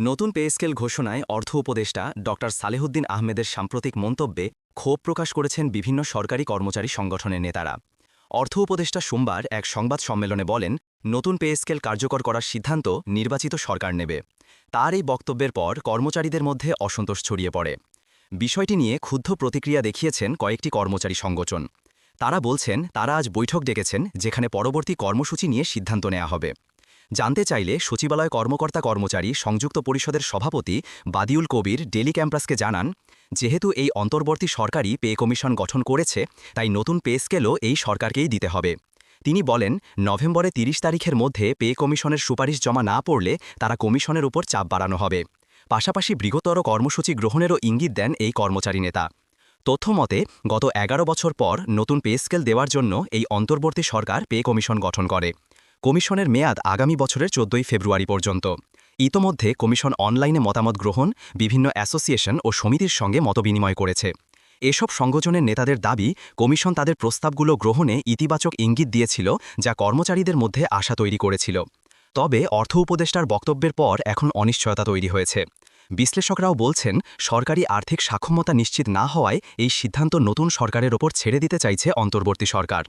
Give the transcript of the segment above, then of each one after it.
নতুন pay scale ঘোষণায় অর্থ উপদেষ্টা ড সালেহুদ্দিন আহমেদের সাম্প্রতিক মন্তব্যে ক্ষোভ প্রকাশ করেছেন বিভিন্ন সরকারি কর্মচারী সংগঠনের নেতারা। অর্থ উপদেষ্টা সোমবার এক সংবাদ সম্মেলনে বলেন, নতুন পে স্কেল কার্যকর করার সিদ্ধান্ত নির্বাচিত সরকার নেবে। তার এই বক্তব্যের পর কর্মচারীদের মধ্যে অসন্তোষ ছড়িয়ে পড়ে। বিষয়টি নিয়ে ক্ষুব্ধ প্রতিক্রিয়া দেখিয়েছেন কয়েকটি কর্মচারী সংগঠন। তারা বলছেন, তারা আজ বৈঠক ডেকেছেন, যেখানে পরবর্তী কর্মসূচি নিয়ে সিদ্ধান্ত নেওয়া হবে। জানতে চাইলে সচিবালয় কর্মকর্তা কর্মচারী সংযুক্ত পরিষদের সভাপতি বাদিউল কবির ডেলি ক্যাম্পাসকে জানান, যেহেতু এই অন্তর্বর্তী সরকারই পে কমিশন গঠন করেছে, তাই নতুন পে স্কেলও এই সরকারকেই দিতে হবে। তিনি বলেন, নভেম্বরে ৩০ তারিখের মধ্যে পে কমিশনের সুপারিশ জমা না পড়লে তারা কমিশনের উপর চাপ বাড়ানো হবে। পাশাপাশি বৃহত্তর কর্মসূচি গ্রহণেরও ইঙ্গিত দেন এই কর্মচারী নেতা। তথ্যমতে গত এগারো বছর পর নতুন পে স্কেল দেওয়ার জন্য এই অন্তর্বর্তী সরকার পে কমিশন গঠন করে। কমিশনের মেয়াদ আগামী বছরের চোদ্দই ফেব্রুয়ারি পর্যন্ত। ইতোমধ্যে কমিশন অনলাইনে মতামত গ্রহণ, বিভিন্ন অ্যাসোসিয়েশন ও সমিতির সঙ্গে মতবিনিময় করেছে। এসব সংগঠনের নেতাদের দাবি, কমিশন তাদের প্রস্তাবগুলো গ্রহণে ইতিবাচক ইঙ্গিত দিয়েছিল, যা কর্মচারীদের মধ্যে আশা তৈরি করেছিল। তবে অর্থ উপদেষ্টার বক্তব্যের পর এখন অনিশ্চয়তা তৈরি হয়েছে। বিশ্লেষকরাও বলছেন, সরকারি আর্থিক সাক্ষমতা নিশ্চিত না হওয়ায় এই সিদ্ধান্ত নতুন সরকারের ওপর ছেড়ে দিতে চাইছে অন্তর্বর্তী সরকার।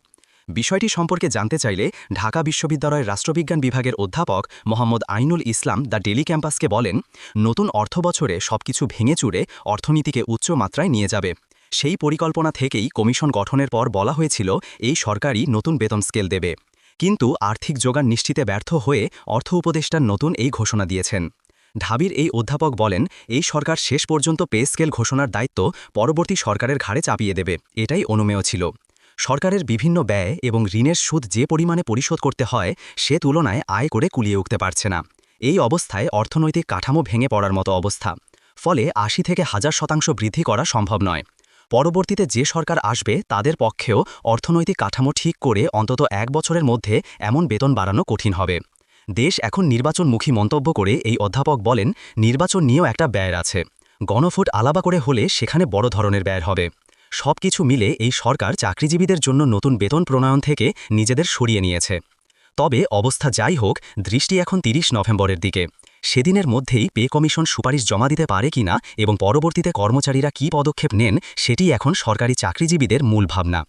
বিষয়টি সম্পর্কে জানতে চাইলে ঢাকা বিশ্ববিদ্যালয়ের রাষ্ট্রবিজ্ঞান বিভাগের অধ্যাপক মোহাম্মদ আইনুল ইসলাম দ্য ডেলি ক্যাম্পাসকে বলেন, নতুন অর্থ অর্থবছরে সবকিছু ভেঙে চুরে অর্থনীতিকে উচ্চ মাত্রায় নিয়ে যাবে। সেই পরিকল্পনা থেকেই কমিশন গঠনের পর বলা হয়েছিল, এই সরকারই নতুন বেতন স্কেল দেবে। কিন্তু আর্থিক যোগান নিশ্চিতে ব্যর্থ হয়ে অর্থ উপদেষ্টার নতুন এই ঘোষণা দিয়েছেন। ঢাবির এই অধ্যাপক বলেন, এই সরকার শেষ পর্যন্ত পে স্কেল ঘোষণার দায়িত্ব পরবর্তী সরকারের ঘাড়ে চাপিয়ে দেবে। এটাই অনুমেয় ছিল। সরকারের বিভিন্ন ব্যয় এবং ঋণের সুদ যে পরিমাণে পরিশোধ করতে হয়, সে তুলনায় আয় করে কুলিয়ে উঠতে পারছে না। এই অবস্থায় অর্থনৈতিক কাঠামো ভেঙে পড়ার মতো অবস্থা। ফলে আশি থেকে হাজার শতাংশ বৃদ্ধি করা সম্ভব নয়। পরবর্তীতে যে সরকার আসবে, তাদের পক্ষেও অর্থনৈতিক কাঠামো ঠিক করে অন্তত এক বছরের মধ্যে এমন বেতন বাড়ানো কঠিন হবে। দেশ এখন নির্বাচনমুখী মন্তব্য করে এই অধ্যাপক বলেন, নির্বাচন নিয়েও একটা ব্যয় আছে। গণভোট আলাবা করে হলে সেখানে বড় ধরনের ব্যয় হবে। সব কিছু মিলে এই সরকার চাকরিজীবীদের জন্য নতুন বেতন প্রণয়ন থেকে নিজেদের সরিয়ে নিয়েছে। তবে অবস্থা যাই হোক, দৃষ্টি এখন ৩০ নভেম্বরের দিকে। সেদিনের মধ্যেই পে কমিশন সুপারিশ জমা দিতে পারে কিনা এবং পরবর্তীতে কর্মচারীরা কী পদক্ষেপ নেন, সেটি এখন সরকারি চাকরিজীবীদের মূল ভাবনা।